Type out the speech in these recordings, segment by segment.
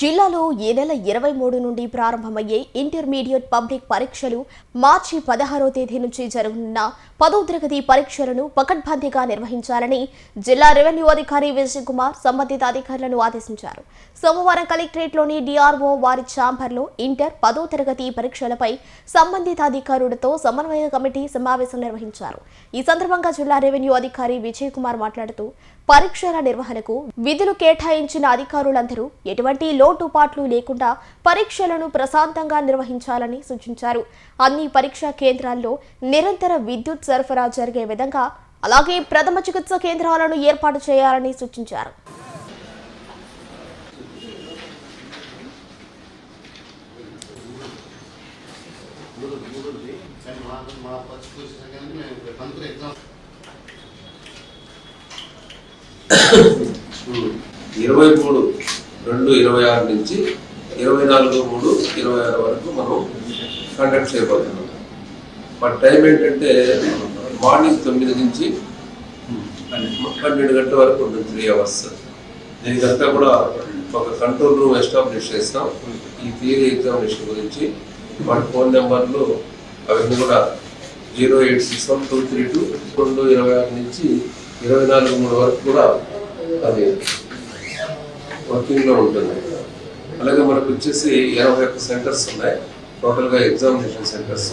జిల్లాలో ఈ నెల ఇరవై మూడు నుండి ప్రారంభమయ్యే ఇంటర్మీడియట్ పబ్లిక్ పరీక్షలు మార్చి పదహారో తేదీ నుంచి జరగనున్న పదో తరగతి పరీక్షలను పకడ్బందీగా నిర్వహించాలని జిల్లా రెవెన్యూ అధికారి విజయ్ కుమార్ సంబంధిత అధికారులను ఆదేశించారు. సోమవారం కలెక్టరేట్లోని డిఆర్ఓ వారి ఛాంబర్లో ఇంటర్ పదో తరగతి పరీక్షలపై సంబంధిత అధికారులతో సమన్వయ కమిటీ సమావేశం నిర్వహించారు. ఈ సందర్భంగా జిల్లా రెవెన్యూ అధికారి విజయ్ కుమార్ మాట్లాడుతూ పరీక్షల నిర్వహణకు విధులు కేటాయించిన అధికారులందరూ ఎటువంటి లోటుపాట్లు లేకుండా పరీక్షలను ప్రశాంతంగా నిర్వహించాలని సూచించారు. అన్ని పరీక్షా కేంద్రాల్లో నిరంతర విద్యుత్ సరఫరా జరిగే విధంగా అలాగే ప్రథమ చికిత్స కేంద్రాలను ఏర్పాటు చేయాలని సూచించారు. ఇరవై మూడు రెండు ఇరవై ఆరు నుంచి ఇరవై నాలుగు మూడు ఇరవై ఆరు వరకు మనం కండక్ట్ చేయబోతున్నాం. బట్ టైం ఏంటంటే మార్నింగ్ తొమ్మిది నుంచి పన్నెండు గంటల వరకు ఉంటుంది త్రీ అవర్స్ దీనికంతా కూడా ఒక కంట్రోల్ రూమ్ ఎస్టాబ్లిష్ చేస్తాం. ఈ థియరీ ఎగ్జామినేషన్ గురించి వాటి ఫోన్ నెంబర్లు అవన్నీ కూడా zero eight six one two three two రెండు ఇరవై ఆరు నుంచి ఇరవై నాలుగు మూడు వరకు కూడా అది వర్కింగ్లో ఉంటుంది. అలాగే మనకు వచ్చేసి ఇరవై ఒక్క సెంటర్స్ ఉన్నాయి. టోటల్గా ఎగ్జామినేషన్ సెంటర్స్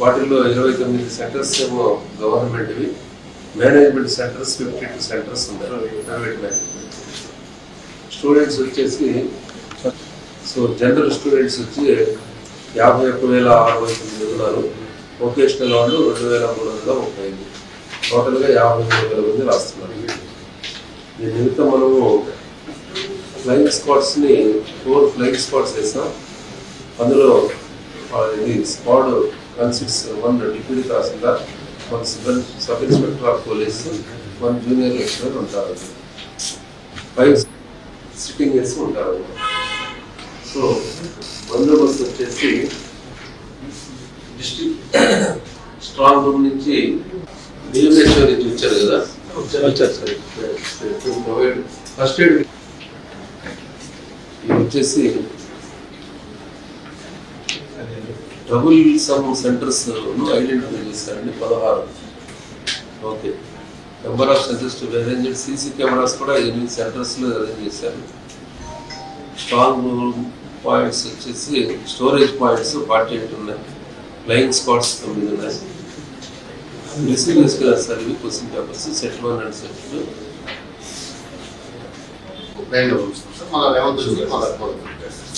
వాటిల్లో ఇరవై తొమ్మిది సెంటర్స్ ఏమో గవర్నమెంట్వి management centres fifty two centres ఉన్నాయి. ప్రైవేట్ మేనేజ్మెంట్ స్టూడెంట్స్ వచ్చేసి సో జనరల్ స్టూడెంట్స్ వచ్చి యాభై ఒక్క వేల అరవై తొమ్మిది ఉన్నారు వొకేషనల్ వాళ్ళు రెండు వేల మూడు వందల ముప్పై ఐదు. టోటల్గా యాభై మూడు వేల మంది రాస్తున్నారు. దీని నిమిత్తం మనము ఫ్లయింగ్ స్క్వాడ్స్ని ఫోర్ ఫ్లయింగ్ స్క్వాడ్స్ వేసాం. అందులో ఇది squad consists one deputy tahsildar one sub sub inspector of police one junior lecturer ఉంటారు. ఫైవ్ సిట్టింగ్ వేసి ఉంటారు. సో బందోబస్తు వచ్చేసి డిస్ట్రిక్ట్ స్ట్రాంగ్ రూమ్ నుంచి డిఎంహెచ్ఓ నుంచి వచ్చారు కదా? వచ్చారు సార్. ఫస్ట్ ఎయిడ్ వచ్చేసి ట్రబుల్ సమ్ సెంటర్స్ ఐడెంటిఫై చేశారండి పదహారు. Okay. Number of centres to arrange CC cameras కూడా ఎనిమిది సెంటర్స్లో అరేంజ్ చేశారు. స్ట్రాంగ్ పాయింట్స్ వచ్చేసి స్టోరేజ్ పాయింట్స్ ఫార్టీ ఎయిట్ ఉన్నాయి. ఫ్లయింగ్ స్పాట్స్ తొమ్మిది ఉన్నాయి. రిసీవ్ చేసుకున్నారు సార్ ఇవి question papers set one and set two. రెండు మళ్ళీ లెవెన్త్ నుంచి మళ్ళీ ఫోర్త్